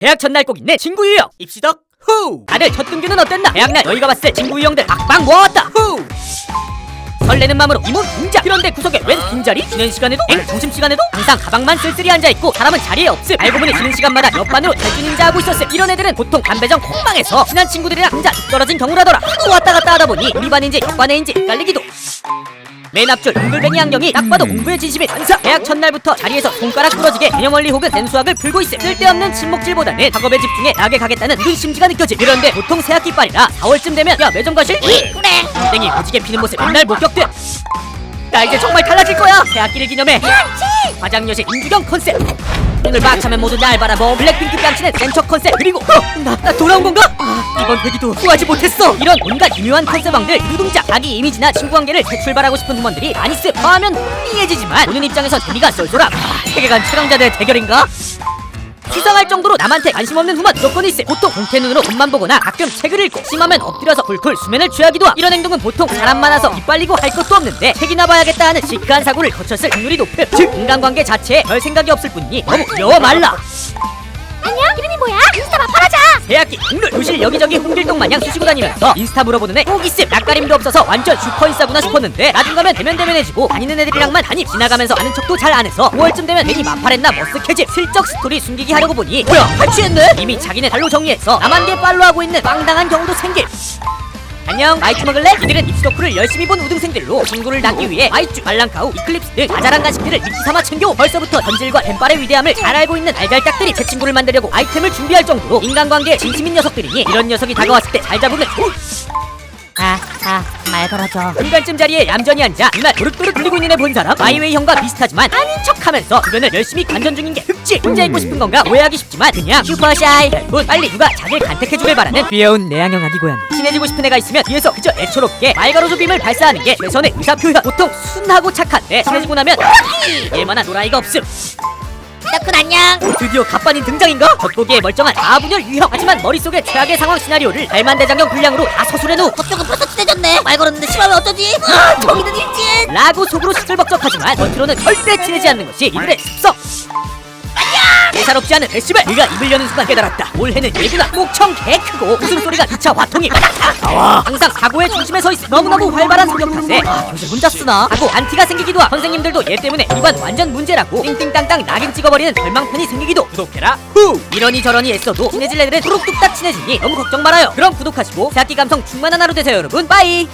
대학 첫날 꼭 있는 친구 유형. 입시덕 후! 다들 첫 등교는 어땠나? 대학날 너희가 봤을 친구 유형들 악방 모아왔다. 후! 설레는 마음으로 이몸 등장 그런데 구석에 웬 빈자리? 쉬는 시간에도? 엥? 점심시간에도? 항상 가방만 쓸쓸히 앉아있고 사람은 자리에 없음 알고 보니 쉬는 시간마다 옆반으로 탈주닌자 하고 있었음 이런 애들은 보통 담배정 콩방에서 친한 친구들이랑 혼자 뚝 떨어진 경우라더라 또 왔다 갔다 하다 보니 우리 반인지 옆반 애인지 헷갈리기도 맨 앞줄 웅글뱅이 안경이 딱 봐도 공부의 진심이 반사 대학 첫날부터 자리에서 손가락 부러지게 개념 원리 혹은 센수학을 풀고 있음 쓸데없는 침묵질보다는 학업에 집중해 나게 가겠다는 든 심지가 느껴지 그런데 보통 새학기 빨이라 4월쯤 되면 야 매점 가실? 그래 땡이 오지게 피는 모습 맨날 목격돼 나 이제 정말 달라질 거야. 새학기를 기념해. 화장여신 임주경 컨셉. 눈을 박차면 모두 날 바라보. 블랙핑크 뺨치는 센처 컨셉. 그리고 어, 나, 나 돌아온 건가? 아, 이번 회기도 구하지 못했어. 이런 온갖 유명한 컨셉왕들. 누둥자 자기 이미지나 친구 관계를 재출발하고 싶은 후원들이 많이 습 하면 흥미해지지만 보는 입장에선 재미가 쏠쏠함. 아, 세계관 최강자들의 대결인가? 수상할 정도로 남한테 관심 없는 후만 무조건 있음 보통 공태 눈으로 돈만 보거나 가끔 책을 읽고 심하면 엎드려서 굴굴 수면을 취하기도 함. 이런 행동은 보통 사람 많아서 입 빨리고 할 것도 없는데 책이나 봐야겠다 하는 시크한 사고를 거쳤을 확률이 높음. 즉 인간관계 자체에 별 생각이 없을 뿐이니 너무 귀여워 말라. 안녕 이름이 뭐야? 인스타 마팔하자 대학기 국룰 교실 여기저기 홍길동 마냥 쑤시고 다니면서 인스타 물어보는 애 꼭 있음 낯가림도 없어서 완전 슈퍼인싸구나 싶었는데 나중 가면 대면대면해지고 다니는 애들이랑만 한입 지나가면서 아는 척도 잘 안 해서 5월쯤 되면 괜히 마팔했나 머쓱해짐 슬쩍 스토리 숨기기 하려고 보니 뭐야 탈취했네? 이미 자기네 달로 정리해서 남한 개 팔로우하고 있는 빵당한 경우도 생김 안녕 마이쮸 먹을래? 이들은 입시덕후를 열심히 본 우등생들로 친구를 낳기 위해 마이쮸, 발랑카우, 이클립스 등 자잘한 간식들을 미끼 삼아 챙겨 벌써부터 전질과 덴빨의 위대함을 잘 알고 있는 알잘딱들이 제 친구를 만들려고 아이템을 준비할 정도로 인간관계에 진심인 녀석들이니 이런 녀석이 다가왔을 때 잘 잡으면 좋을 아 아 말 걸어줘. 중간쯤 자리에 얌전히 앉아 눈알 도륵도륵 돌리고 있는 애 본 사람? 마이웨이 형과 비슷하지만 아닌 척하면서 주변을 열심히 관전 중인 게 흑질 혼자 있고 싶은 건가 오해하기 쉽지만 그냥 슈퍼샤이. 결국 빨리 누가 자기를 간택해주길 바라는 귀여운 내향형 아기 고양이. 친해지고 싶은 애가 있으면 뒤에서 그저 애초롭게 말가로조 빔을 발사하는 게 최선의 의사 표현. 보통 순하고 착한데 친해지고 나면 얘만한 노라이가 없음 덕분 안녕. 드디어 갑반인 등장인가? 겉보기에 멀쩡한 아분열 유형. 하지만 머릿속에 최악의 상황 시나리오를 발만대장경 분량으로 다 서술해놓은 법정은 벌써 친해졌네. 말 걸었는데 심하면 어쩌지? 아 저기는 일진. 라고 속으로 시끌벅적하지만 겉으로는 절대 친해지 않는 것이 이들의 습성 예사롭지 않은 데시벨 네가 입을 여는 순간 깨달았다. 올해는 얘구나 목청 개 크고 웃음소리가 2차 화통이 나와. 항상 사고의 중심에 서 있어 너무너무 활발한 성격 탓에 아 교실 혼자 쓰나? 하고 안티가 생기기도 함 선생님들도 얘 때문에 이관 완전 문제라고 띵띵땅땅 낙인 찍어버리는 절망편이 생기기도. 구독해라. 후! 이러니 저러니 애써도 친해질 애들은 후룩 뚝딱 친해지니 너무 걱정 말아요. 그럼 구독하시고 새학기 감성 충만한 하루 되세요 여러분. 빠이